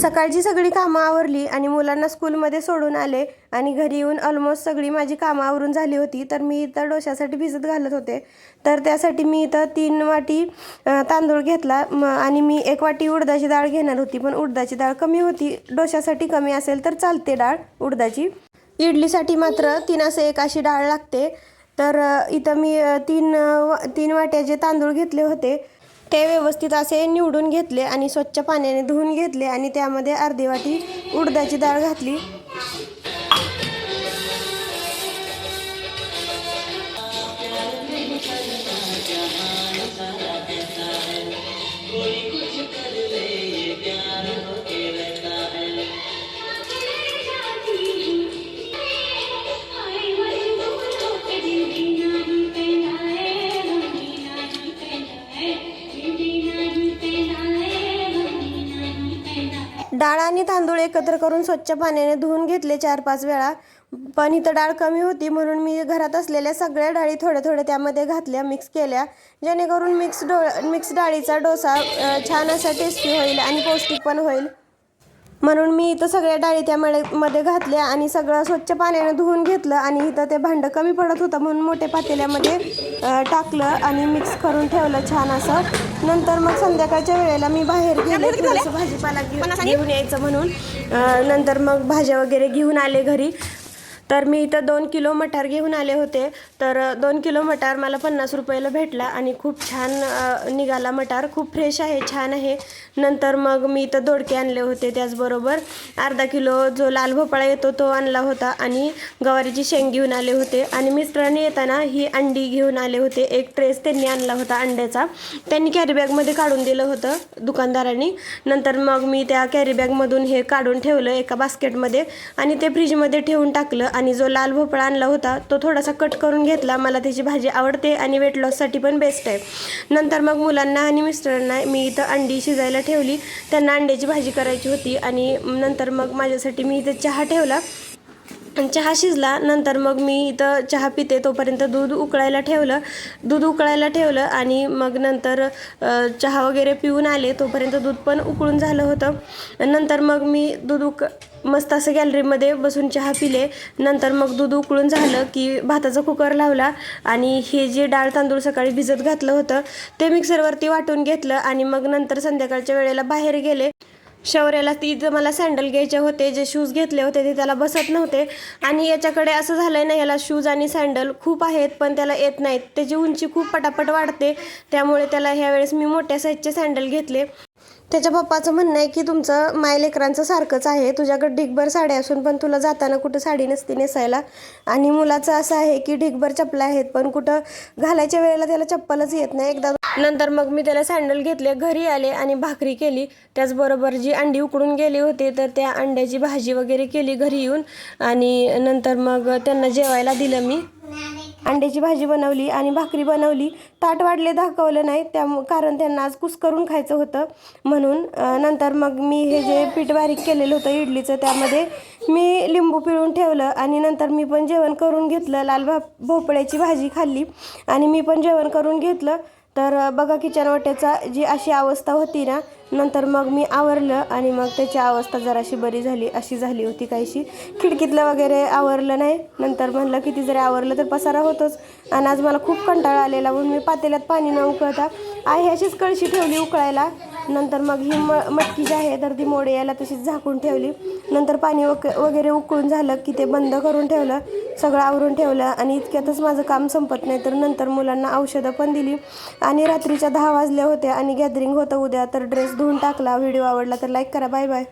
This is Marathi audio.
सकाळची सगळी कामं आवरली आणि मुलांना स्कूलमध्ये सोडून आले आणि घरी येऊन ऑलमोस्ट सगळी माझी कामं आवरून झाली होती तर मी इथं डोश्यासाठी भिजत घालत होते. तर त्यासाठी मी इथं तीन वाटी तांदूळ घेतला. म आणि मी एक वाटी उडदाची डाळ घेणार होती पण उडदाची डाळ कमी होती. डोश्यासाठी कमी असेल तर चालते डाळ उडदाची. इडलीसाठी मात्र तीन असं एक अशी डाळ लागते. तर इथं मी तीन वा- तीन वाट्याचे तांदूळ घेतले होते. ते व्यवस्थित असे निवडून घेतले आणि स्वच्छ पाण्याने धुवून घेतले आणि त्यामध्ये अर्धी वाटी उडदाची डाळ घातली. डाळ आणि तांदूळ एकत्र करून स्वच्छ पाण्याने धुवून घेतले चार पाच वेळा. पण इथं डाळ कमी होती म्हणून मी घरात असलेल्या सगळ्या डाळी थोड्या थोड्या त्यामध्ये घातल्या मिक्स केल्या. जेणेकरून मिक्स डो मिक्स डाळीचा डोसा छान असा टेस्टी होईल आणि पौष्टिक पण होईल. म्हणून मी इथं सगळ्या डाळी त्यामध्ये मध्ये घातल्या आणि सगळं स्वच्छ पाण्याने धुवून घेतलं आणि इथं ते भांडं कमी पडत होतं म्हणून मोठ्या पातेल्यामध्ये टाकलं आणि मिक्स करून ठेवलं छान असं. नंतर मग संध्याकाळच्या वेळेला मी बाहेर गेले थोडंसं भाजीपाला घेऊन घेऊन यायचं म्हणून. नंतर मग भाज्या वगैरे घेऊन आले घरी. तर मी इथं दोन किलो मटार घेऊन आले होते. तर दोन किलो मटार मला पन्नास रुपयाला भेटला आणि खूप छान निघाला मटार. खूप फ्रेश आहे छान आहे. नंतर मग मी इथं दोडके आणले होते त्याचबरोबर. अर्धा किलो जो लाल भोपळा येतो तो आणला होता आणि गवारीची शेंग घेऊन आले होते. आणि मिस्टरांनी येताना ही अंडी घेऊन आले होते. एक ट्रेस त्यांनी आणला होता अंड्याचा. त्यांनी कॅरीबॅगमध्ये काढून दिलं होतं दुकानदारांनी. नंतर मग मी त्या कॅरीबॅगमधून हे काढून ठेवलं एका बास्केटमध्ये आणि ते फ्रीजमध्ये ठेवून टाकलं. आणि जो लाल भोपळा आणला होता तो थोडासा कट करून घेतला. मला त्याची भाजी आवडते आणि वेट लॉससाठी पण बेस्ट आहे. नंतर मग मुलांना आणि मिस्टरांना मी इथं अंडी शिजायला ठेवली. त्यांना अंड्याची भाजी करायची होती आणि नंतर मग माझ्यासाठी मी इथं चहा ठेवला. चहा शिजला नंतर मग मी इथं चहा पिते तोपर्यंत दूध उकळायला ठेवलं. दूध उकळायला ठेवलं आणि मग नंतर चहा वगैरे पिऊन आले तोपर्यंत दूध पण उकळून झालं होतं. नंतर मग मी दूध उक मस्त असं गॅलरीमध्ये बसून चहा पिले. नंतर मग दूध उकळून झालं की भाताचा कुकर लावला आणि हे जे डाळ तांदूळ सकाळी भिजत घातलं होतं ते मिक्सरवरती वाटून घेतलं आणि मग नंतर संध्याकाळच्या वेळेला बाहेर गेले. शौर्याला ती जर मला सँडल घ्यायचे होते जे शूज घेतले होते ते त्याला बसत नव्हते. आणि याच्याकडे असं झालं आहे ना याला शूज आणि सँडल खूप आहेत पण त्याला येत नाहीत. त्याची उंची खूप पटापट वाढते. त्यामुळे त्याला ह्यावेळेस मी मोठ्या साईजचे सँडल घेतले. त्याच्या पप्पाचं म्हणणं आहे की तुमचं माय लेकरांचं सारखंच आहे. तुझ्याकडे ढिगभर साड्या असून पण तुला जाताना कुठं साडी नसती नेसायला. आणि मुलाचं असं आहे की ढिगभर चपला आहेत पण कुठं घालायच्या वेळेला त्याला चप्पलच येत नाही. एकदा नंतर मग मी त्याला सँडल घेतले घरी आले आणि भाकरी केली. त्याचबरोबर जी अंडी उकडून गेली होती तर त्या अंड्याची भाजी वगैरे केली घरी येऊन. आणि नंतर मग त्यांना जेवायला दिलं मी. अंड्याची भाजी बनवली आणि भाकरी बनवली. ताट वाढले दाखवलं नाही त्या कारण त्यांना आज कुस्करून खायचं होतं. म्हणून नंतर मग मी हे जे पीठ बारीक केलेलं होतं इडलीचं त्यामध्ये मी लिंबू पिळून ठेवलं आणि नंतर मी पण जेवण करून घेतलं. लाल भा भोपळ्याची भाजी खाल्ली आणि मी पण जेवण करून घेतलं. तर बघा की वाट्याचा जी अशी अवस्था होती ना नंतर मग मी आवरलं आणि मग त्याची अवस्था जराशी बरी झाली अशी झाली होती काहीशी. खिडकीतलं वगैरे आवरलं नाही. नंतर म्हणलं किती जरी आवरलं तर पसारा होतोच. आणि आज मला खूप कंटाळा आलेला म्हणून मी पातेल्यात पाणी न उकळता आहे अशीच कळशी ठेवली उकळायला. नंतर मग ही म मटकी जी आहे तर ती मोडे याला तशीच झाकून ठेवली. नंतर पाणी वक वगैरे उकळून झालं की ते बंद करून ठेवलं सगळं आवरून ठेवलं आणि इतक्यातच माझं काम संपत नाही. तर नंतर मुलांना औषधं पण दिली आणि रात्रीच्या दहा वाजल्या होत्या आणि गॅदरिंग होतं उद्या तर ड्रेस धुवून टाकला. व्हिडिओ आवडला तर लाईक करा. Bye bye